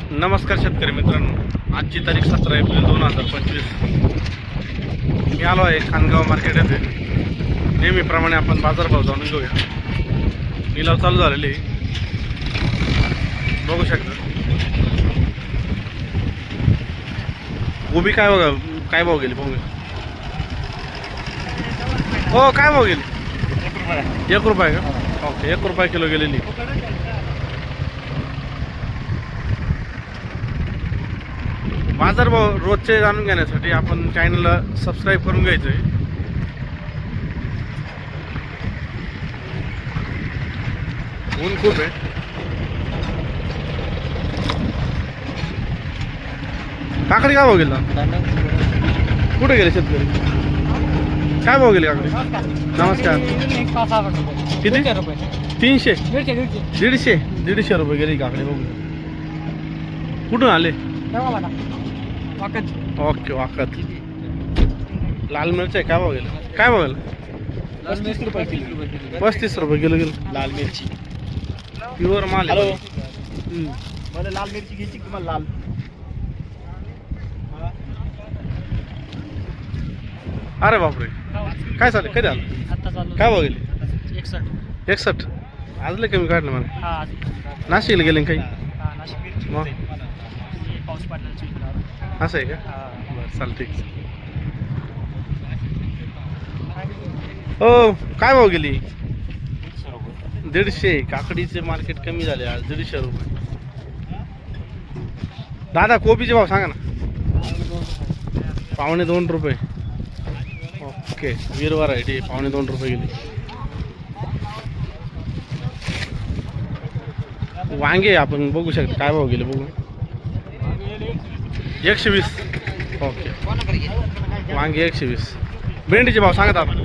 नमस्कार शेतकरी मित्रांनो. आजची तारीख सतरा एप्रिल दोन हजार पंचवीस. मी आलो आहे खानगाव मार्केट येथे. नेहमीप्रमाणे आपण बाजारभाव जाणून घेऊया. लिलाव चालू झालेले. बघू शकता. उभी काय बघा काय भाव गेली बघू हो काय भाव गेली? एक रुपये का? ओके एक रुपये किलो गेलेली. बाजारभाव रोजचे जाणून घेण्यासाठी आपण चॅनलला सबस्क्राईब करून घ्यायचं आहे ऊन खूप आहे. काकडी काय भाव गेला? कुठे गेले शेतकरी? काय भाव गेले काकडी? नमस्कार. किती? तीनशे. दीडशे. दीडशे रुपये गेली काकडी बघू कुठून आले? ओके वाकत. लाल मिरची काय भाव गेलं? काय गेलं? पस्तीस रुपये किलो. पस्तीस रुपये किलो गेलं. लाल मिरची. प्युअर माल आहे. हॅलो. मला लाल मिरची घ्यायची तुम्हाला लाल? अरे बापरे. काय चालेल कधी आलं? काय भाव गेले? एकसष्ट. एकसष्ट. आज लय कमी काढलं मला. नाशिकला गेले काही? मग? पाऊस पडला. असं आहे का? बरं चालतं ठीक. हो काय भाव गेली? दीडशे. दीडशे काकडीचे मार्केट कमी झाले आज दीडशे रुपये. दादा कोबीचे भाव सांगा ना. पावणे दोन रुपये. ओके वीर व्हरायटी पावणे दोन रुपये गेली. वांगे आपण बघू शकतो. काय भाव गेले बघू. एकशे वीस ओके वांगे एकशे वीस भेंडीचे भाव सांगत आपण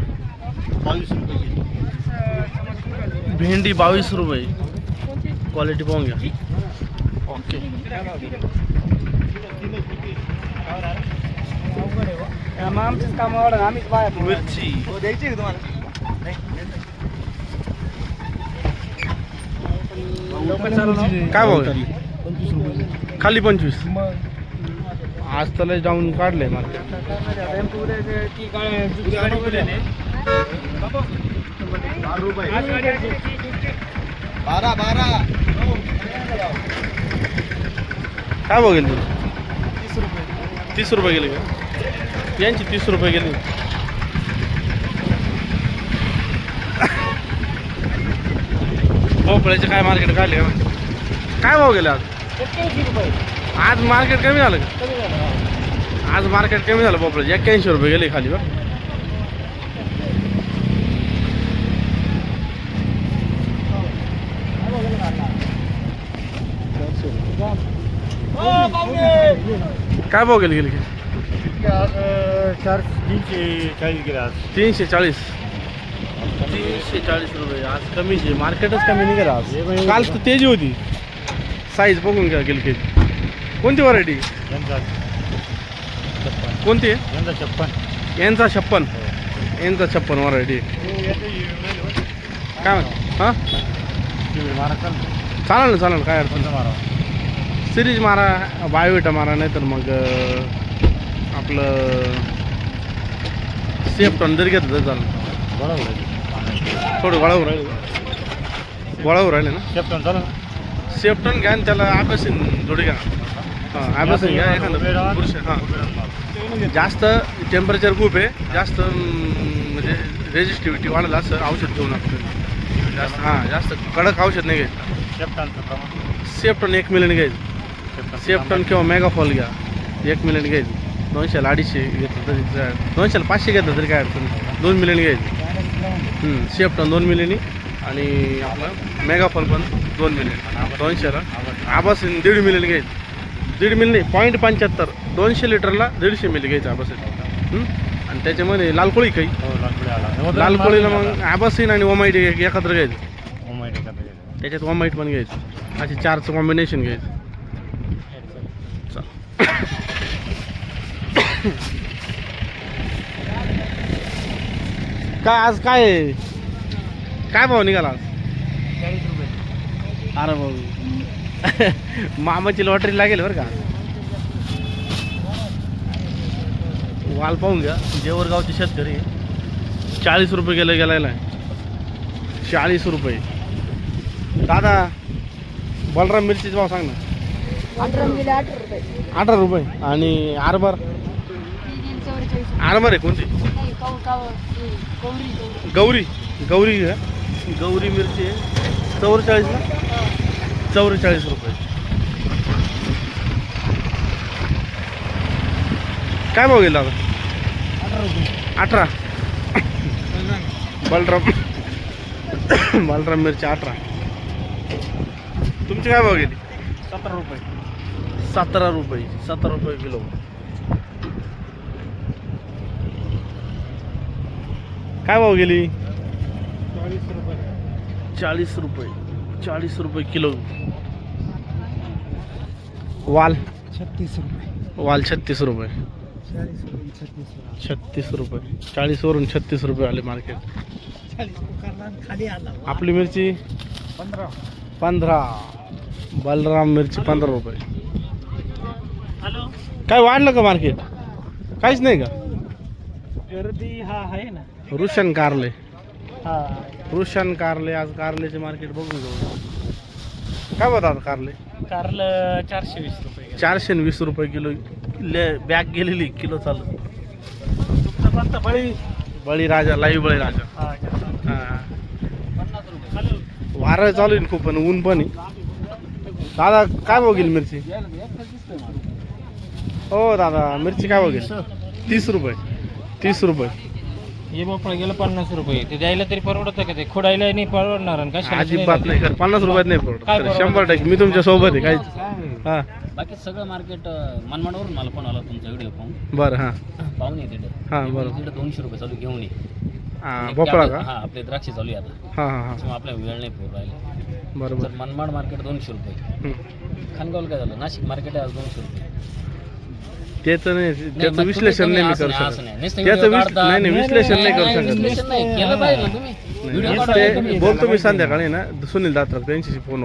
बावीस रुपये किलो भेंडी बावीस रुपये क्वालिटी पाहून घ्या ओके आमचंच काम आवडत आम्हीच बाहेर मिरची द्यायची का तुम्हाला काय भाव आहे? खाली पंचवीस आज त्याला जाऊन काढले मला. बारा बारा काय भाव गेली तुला? तीस रुपये तीस रुपये गेले का? यांची तीस रुपये गेली. भोपळ्याचे काय मार्केट काढले काय भाव गेले आज? रुपये आज मार्केट कमी झालं का? आज मार्केट कमी झालं भोपळ्याचे एक्क्याऐंशी रुपये गेले खाली बा काय भाव गेले गेले तीनशे चाळीस गेला तीनशे चाळीस. तीनशे चाळीस रुपये. आज आहे मार्केटच कमी निघालं आज. काल तेज़ी होती. साईज बघून गेली कोणती व्हरायटी यांचा छप्पन. कोणती? आहे यांचा छप्पन. यांचा छप्पन. यांचा छप्पन व्हरायटी काय म्हणत हां? मारा चालतो चालेल ना चालेल काय अडचण कोणता मारा सिरीज मारा बायोविटा मारा नाही तर मग अं, आपलं सेफ्टॉन जरी घेतलं तर चालेल. बरोबर थोडं गोळावर राहिले. गोळावर राहिले ना? छप्पन चालू. सेफ्टन घ्या आणि त्याला ॲबॅसिन जोडी घ्या. ॲबॅसिन घ्या एखादं पुरुष हां. जास्त टेम्परेचर खूप आहे जास्त म्हणजे रेजिस्टिव्हिटी वाढला असं औषध घेऊ लागतं जास्त हां जास्त कडक औषध नाही घ्यायचं. छप्पनचं सेफ्टन एक मिलियन घ्यायचं. सेफ्टन किंवा मेगाफॉल घ्या. एक मिलियन घ्यायचं. दोनशेला अडीचशे घेतलं तरी दोनशेला पाचशे घेतलं तरी काय अडचण दोन मिलियन घ्यायचं. सेफ्टन दोन मिलियनी आणि आपलं मेगाफॉल पण दोन मिलियन दोनशेला. आबासीन दीड मिलियन घ्यायचं. दीड मिली नाही पॉईंट पंच्याहत्तर दोनशे लिटरला दीडशे मिली घ्यायचं आबासीन आणि त्याच्यामध्ये लाल कोळी काही हो लालपुडे आला. लाल कोळीला मग आबासीन आणि ओमाईट एक- एकत्र घ्यायचं. त्याच्यात? ओमाईट पण घ्यायचं. असे चारचं कॉम्बिनेशन घ्यायचं. काय आज काय? काय भाव निघाला आज? अरे भाऊ मामाची लॉटरी लागेल बरं का? वाल पाहून घ्या. जेवरगावचे शेतकरी चाळीस रुपये गेलं गेलायला. चाळीस रुपये. दादा बलराम मिरचीचा भाव सांग ना. अठरा रुपये आणि चौवेचाळीस आरमार आहे कोणती? गौरी गौरी. गौरी. मिरची आहे. चौवेचाळीस रुपये. काय भाव गेला आता? अठरा. रुपये अठरा बलराम. बलराम मिरची अठरा. तुमची काय भाव गेली? सतरा रुपये. सतरा रुपये. सतरा रुपये किलो. काय भाव गेली? चाळीस रुपये. चाळीस रुपये. चाळीस रुपये किलो. वाल. छत्तीस रुपये. वाल छत्तीस रुपये. चाळीस रुपये छत्तीस छत्तीस रुपये. चाळीसवरून छत्तीस रुपये आले मार्केट. चाळीस खाली आला. आपली मिरची? पंधरा. पंधरा. बलराम मिरची पंधरा रुपये. हॅलो. काय वाढलं का मार्केट? काहीच नाही का? गर्दी हा आहे ना. रुशन कारले. हा. रुशन कारले आज कारलेचे मार्केट बघून जाऊ. काय बघा कारले? कारलं चारशे वीस रुपये चारशे वीस रुपये किलो. ले बॅग गेलेली किलो चालू. तुमचं कोणतं? बळी? बळी राजा लाईव्ह बळी राजा. वारं चालू आहे खूप पण ऊन पण दादा काय बघील मिरची? हो दादा मिरची काय बघेल तीस रुपये. तीस रुपये. हे भोपळा गेलं पन्नास रुपये. ते द्यायला तरी परवडत का ते? खोडायला नाही परवडणार आणि कशाला अजिबात नाही कर पन्नास रुपयात नाही काय पडत परवडत? शंभर टक्के. मी तुमच्यासोबत आहे. काहीच हा. बाकी सगळं मार्केट मनमाडवरून मला पण आला तुमचा व्हिडिओ पाहून. बरं हां. पाहून ये तिथे. हा, बरोबर. तिथे दोनशे रुपये चालू घेऊन ये. हां भोपळा का? हा आपले द्राक्षे चालू आहे आता. हां हां हां. त्यामुळे आपल्या वेळ नाही पुरू राहिले बरोबर. तर मनमाड मार्केट दोनशे रुपये. हं. खानगावला काय झालं? नाशिक मार्केट आहे आज दोनशे रुपये. ते तर नाही त्याचं मग विश्लेषण तुम्ही नाही मी करू नाही, असं नाही. शकत नुसतं त्याचं video विश- काढता. नाही नाही विश्लेषण नाही करू शकत. विश्लेषण नाही केलं पाहिजे ना तुम्ही. नाही, व्हिडिओ नुसते काढा तुम्ही. बोलतो मी संध्याकाळी ना सुनील दात्रक त्यांच्याशी फोन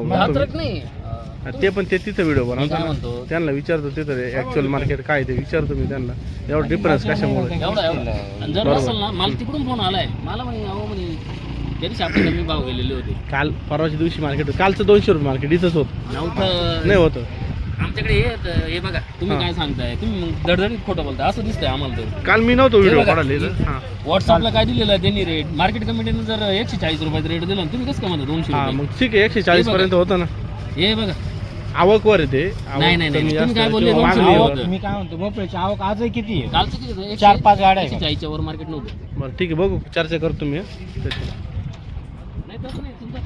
नाही. अं, ते पण ते तिथं व्हिडिओ मी काय बनवतात म्हणतो? त्यांना विचारतो तिथं ऍक्च्युअल मार्केट काय ते विचारतो मी त्यांना. एवढा डिफरन्स कशामुळे? एवढा एवढा. आणि जर बरोबर. नसेल ना मला तिकडून फोन आलाय. मला म्हणे अहो म्हणे तरी आपले कमी भाव गेलेले होते. काल परवाच्या दिवशी मार्केट कालचं दोनशे रुपये मार्केट इथंच होत. नव्हतं. नाही होतं. आमच्याकडे हे येत- हे बघा तुम्ही. काय सांगताय तुम्ही मग दडदडीत खोटं बोलताय असं दिसतंय आम्हाला तर काल मी नव्हतो व्हिडिओ बघा. हां व्हॉट्सअपला काय दिलेलं आहे त्यांनी रेट मार्केट कमिटीने जर एकशे चाळीस रुपयाचा रेट दिला ना, तुम्ही कसं काय म्हणता दोनशे हां रुपये मग ठीक आहे एकशे चाळीस. पर्यंत होतं ना हे बघा आवकवर आहे ते आवक नाही, नाही, कमी नाही. जास्त तुम्ही काय बोलले? किंवा दोनशे मागणीवर. रुपये. मी काय म्हणतो भोपळ्याची आवक आजही किती आहे कालचं किती होतं? एकशे- चार पाच गाड्या आहे एकशे चाळीसच्या वर मार्केट नव्हतं बरं ठीक आहे बघू चर्चा करतो मी हं. नाही तसं नाही तुमचा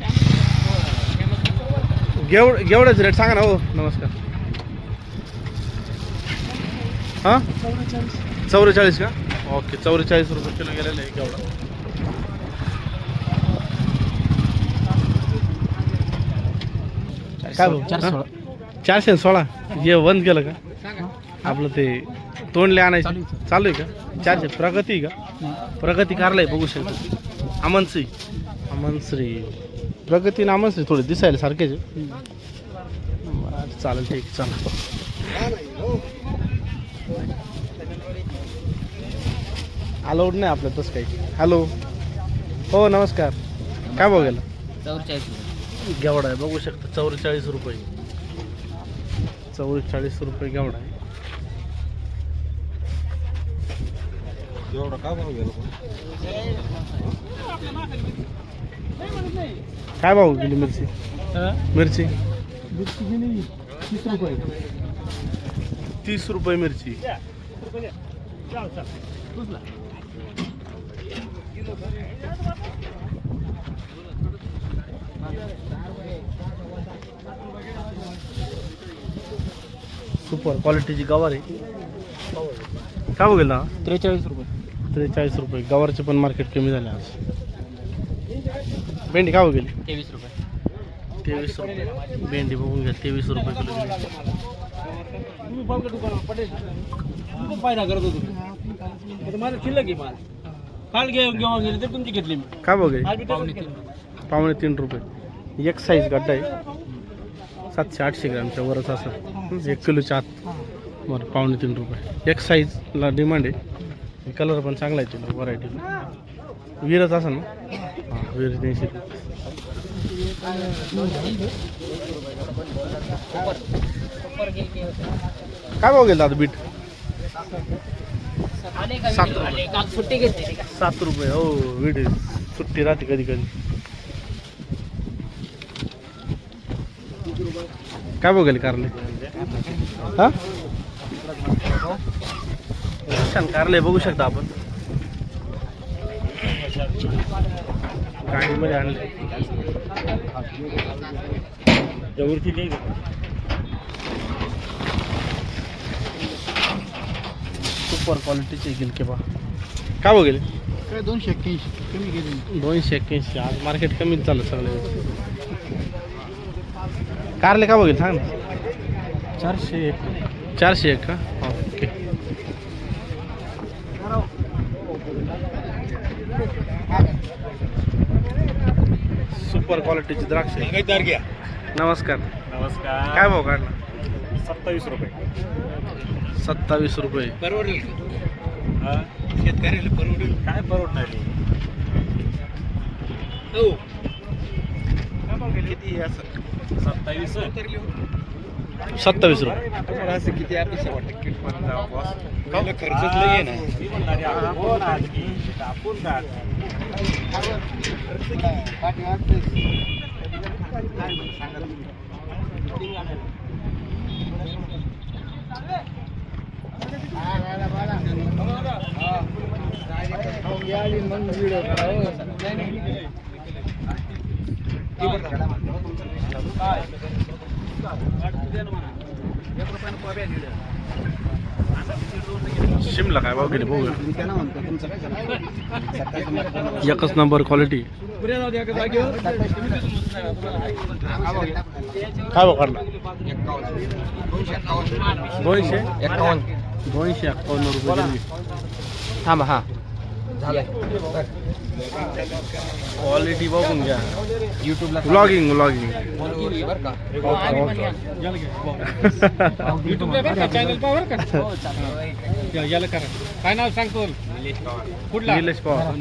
camera- गेवड गेवढ्याच रेट सांगा ना हो नमस्कार हां? चौवेचाळीस का? ओके चौवेचाळीस रुपये किलो गेलेलं आहे काय भाऊ? चारशे सोळा? हे बंद केलं का? आपलं ते तोंडले आणायचं. चालू आहे का? चारशे. प्रगती का? प्रगती कारलाय बघू शकतो. अमनश्री. अमनश्री. प्रगती आणि अमनश्री थोडे दिसायला सारखेच चालेल ठीक आहे, अलाउड नाही आपलं तसं काही. हॅलो. हो नमस्कार. काय बघायला? चौवेचाळीस रुपये. गेवडा आहे बघू शकता चौवेचाळीस रुपये. चौवेचाळीस रुपये गेवडा आहे. एवढं का भाव गेलो काय भाव गेली मिरची? मिरची? तीस रुपये. तीस रुपये मिरची. सुपर क्वालिटीची गवार आहे. काय बघेल ना त्रेचाळीस रुपये. त्रेचाळीस रुपये. गवारचे पण मार्केट कमी झाले आज. भेंडी काय बघेल तेवीस रुपये. तेवीस रुपये. भेंडी बघून घ्या तेवीस रुपये किलो पटेल. फायदा करत होतो. माझं शिल्लक आहे माल. काल घेऊन घेऊन गेले तर तुमची घेतली मी. काय बघेल आज बी तसंच केलं. पावणे तीन रुपये. एक साईज गड्डा आहे. सातशे आठशे ग्रॅमच्या वरच असं. एक किलोच्या आत. बरं पावणे तीन रुपये. एक साईजला डिमांड आहे. कलर पण चांगला आहे तिला व्हरायटी विरच असं ना? हां विर द्यायची काय भाव गेला आता बीट? सात रुपये. सुट्टी घेतली सात रुपये हो आहे. सुट्टी राहते कधी कधी. काय बघेल कारले? हा? छान कारले बघू शकता आपण. गाडीमध्ये आणले. सुपर क्वालिटीचे गिलके पा काय बघेल काय दोनशे एक्क्याऐंशी. कमी गेले दोनशे एक्क्याऐंशी. आज मार्केट कमीच चाललं सगळे. कारले का बघेल सांग ना. चारशे चारशे एक का ओके. सुपर क्वालिटीची द्राक्ष. नमस्कार. नमस्कार. काय भाव काढला? सत्तावीस रुपये. सत्तावीस रुपये. परवडेल शेतकऱ्याला परवडेल. काय परवडणार किती असं? सत्तावीस? सत्तावीस रुपये. तुम्हाला असं किती अपेक्षा वाटतं? किट पण खर्चच शिमला काय भाव गेले बघू एकच नंबर क्वालिटी काय भाव काढला? दोनशे एकावन्न. दोनशे एक्कावन्न रुपये गेली. थांबा हा. क्वालिटी बघून घ्या. युट्यूबला व्लॉगिंग व्लॉगिंग बरं का? याला करा. काय नाव सांगतो? कुठला? निलेश पवार.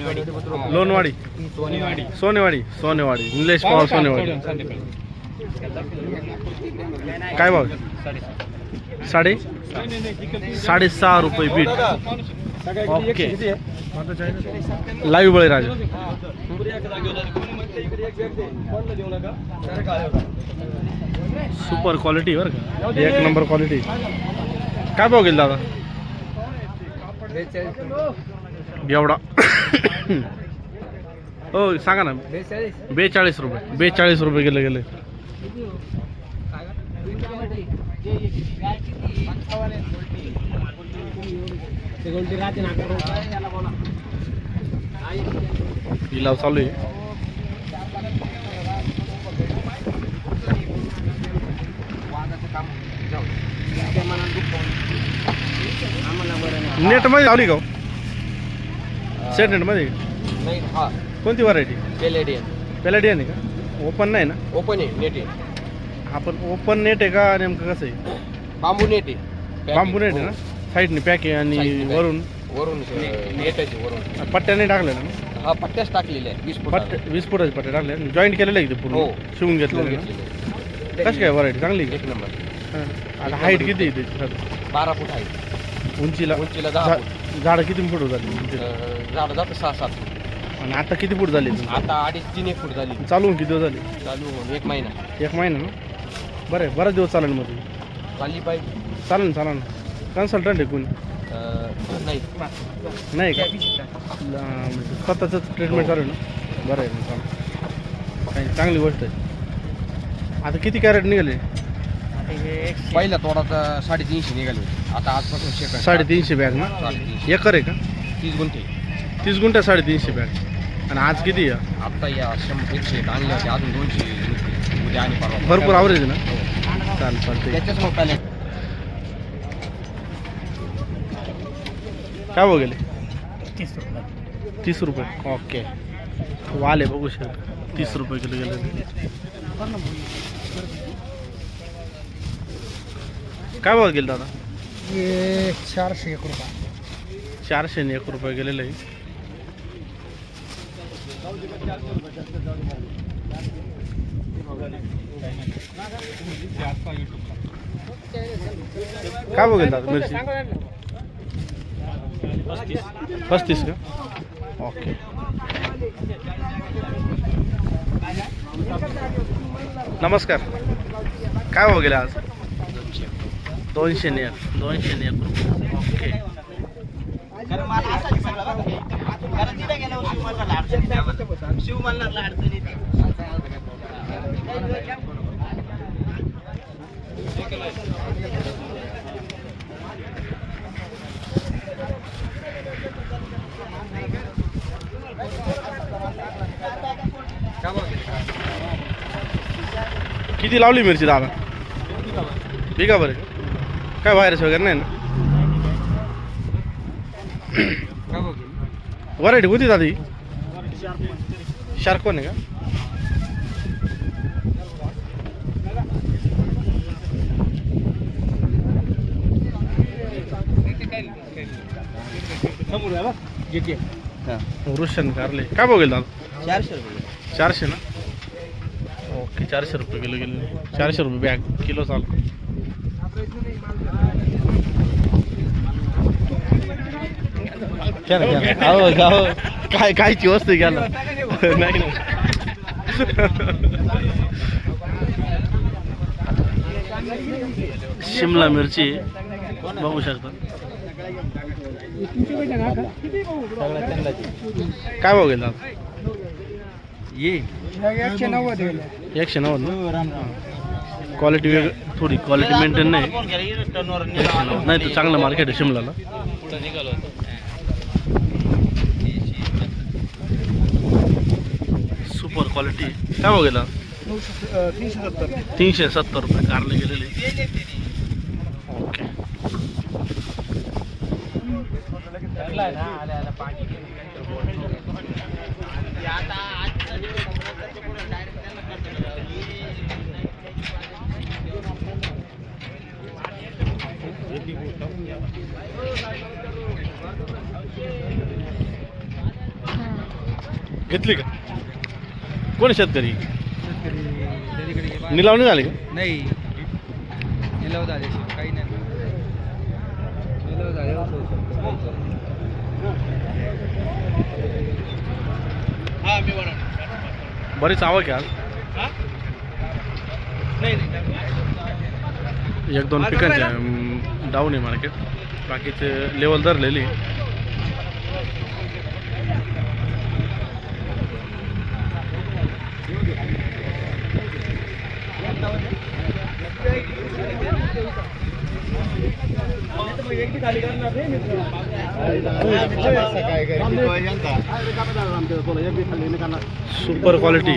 लोणवाडी. सोनेवाडी. सोनेवाडी सोनेवाडी. निलेश पवार सोनेवाडी. काय भाव? साडे? साडेसहा रुपये beet okay. Live Baliraja super quality बरं का. एक नंबर क्वालिटी. काय भाव गेल दादा? एवढा. हो सांगा ना. बेचाळीस रुपये. बेचाळीस रुपये गेले गेले. लिलाव चालू आहे. नेटमध्ये लावली का सेट नेटमध्ये नाही हा. कोणती व्हरायटी पेलेडियन पॅलेडियन आहे का? ओपन नाही ना? ओपन आहे नेट आहे. आपण ओपन नेट आहे का नेमकं कसं आहे? बांबू नेट आहे. बांबू नेट आहे ना? साईडने पॅक आहे आणि Side ने pack. वरून? वरून नेट आहे वरून. पट्ट्याने टाकले ना? हा पट्ट्याच टाकलेले आहेत वीस फुट पट्टे वीस फुटाचे पट्टे टाकले जॉईंट केलेले आहे ते पूर्ण? हो. शिवून घेतलेले ना? घेतलेले कशी काय व्हरायटी चांगली आहे एक नंबर. का हां. आता हाईट किती आहे त्याची सर? बारा फूट आहे. उंचीला? उंचीला दहा झा- झाडं किती फूट झाली उंचीला? अं, झाडं जातं सहा सात फूट. आणि आता किती फूट झाली? आता अडीच तीन एक फूट झाली. चालू होऊन किती दिवस झाले? चालू होऊन एक महिना. एक महिना ना? बरं आहे बराच दिवस चालेल मग तुम्ही. चालली पाहिजे चालेल ना चालेल ना. कन्सल्टंट आहे कोणी? अं, नाही. नाही का? म्हणजे स्वतःच ट्रीटमेंट चालू आहे ना? बरं आहे ना चालेल. काही चांगली गोष्ट आहे. आता किती कॅरेट निघाले? पहिल्या तोडाचा साडेतीनशे निघाले होते. आता आजपासून शेकंड. साडेतीनशे बॅग ना? साडेतीनशे. एकर आहे का? तीस गुंठे. तीस गुंठ्या साडेतीनशे बॅग. आणि आज किती आहे? आता या शंभर एकशे एक आणले होते अजून दोनशे. उद्या आणि परवा. भरपूर आवरेज आहे ना? चालेल चालते त्याच्याच मग पहिले काय भाव गेले? तीस रुपये. ओके. वाले बघू शकता. तीस रुपये किलो गेले काय भाव गेला दादा? चारशे एक रुपये. चारशे एक रुपये गेलेलं. आहे काय गेला दादा मिरची? पस्तीस. का? ओके. नमस्कार. काय गेला आज? दोनशे ने एक दोनशे ने एक रुपये ओके किती लावली मिरची दादा? बिगा बरं. काय व्हायरस वगैरे नाही ना? व्हरायटी कोणती दादा शार्क कोण आहे का? घेते रुशन कारले. काय बघेल दादा? चारशे रुपये चारशे ना? ओके चारशे रुपये किलो गेले. चारशे रुपये बॅग किलो चाल. काय कायची वस्तू घ्याला नाही. शिमला मिरची बघू शकता. काय बघेल दादा ये. एकशे नव्वद. एकशे नव्वद ना क्वालिटी वेग थोडी क्वालिटी मेंटेन नाही. नाही तर चांगलं मार्केट आहे शिमलाला. सुपर क्वालिटी काय बघेला तीनशे सत्तर. तीनशे सत्तर रुपये कारले गेलेले. घेतली का? कोण शेतकरी? निलावणी झाली का? नाही. निलव झाले काही नाही निलव झाले बरीच आवक आहे एक दोन पिकांचे डाऊन आहे मार्केट. बाकीचे लेवल धरलेली. सुपर क्वालिटी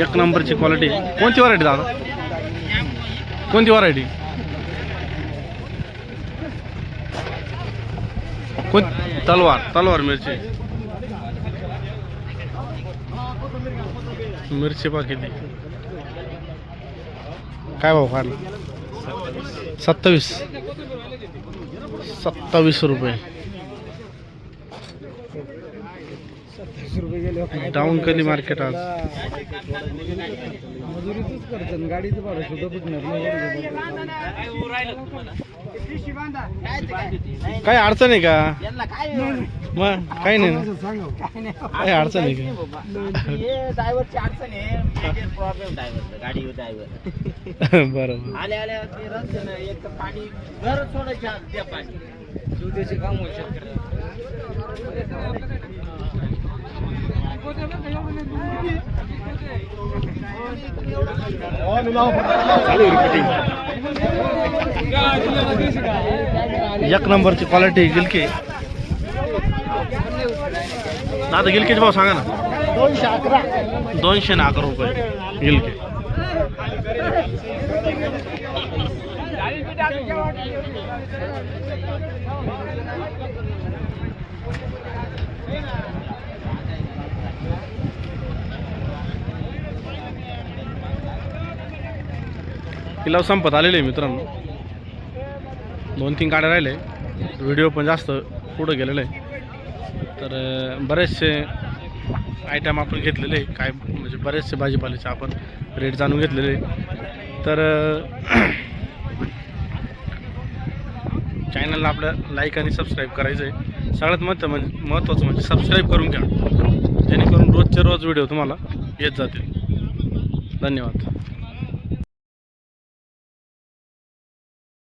एक नंबरची क्वालिटी कोणती व्हरायटी दादा? कोणती व्हरायटी कोण तलवार तलवार मिरची. मिरची पाकिती काय भाव काढला सत्तावीस. सत्तावीस रुपये. रुपये गेले डाऊन कली मार्केट आज. मजुरीच करतात. गाडीचं भाडं सुद्धा फुटणार काही अडचण आहे का? मग काही नाही ना. काही अडचण आहे का? ड्रायव्हरची अडचण आहे. प्रॉब्लेम ड्रायव्हर गाडी ड्रायव्हर बरोबर. आले आले ते रस्त्यानं एक तर पाणी घर सोडायच्या पाणी. काम होऊ शकतात एक नंबरची क्वालिटी गिलकी. दादा गिलकीचे भाव सांगा ना. दोनशे अकरा दोनशे ना अकरा रुपये गिलके. किल्लाव संपत आलेले आहे मित्रांनो. दोन तीन गाड्या राहिले. व्हिडिओ पण जास्त पुढं गेलेलं आहे. तर बरेचसे आयटम आपण घेतलेले काय म्हणजे बरेचसे भाजीपाल्याचे आपण रेट जाणून घेतलेले तर चॅनलला आपल्या लाईक आणि सबस्क्राईब करायचं आहे. सगळ्यात महत्त्व म्हणजे महत्त्वाचं म्हणजे सबस्क्राईब करून घ्या. जेणेकरून रोजचे रोज व्हिडिओ तुम्हाला येत जातील. धन्यवाद.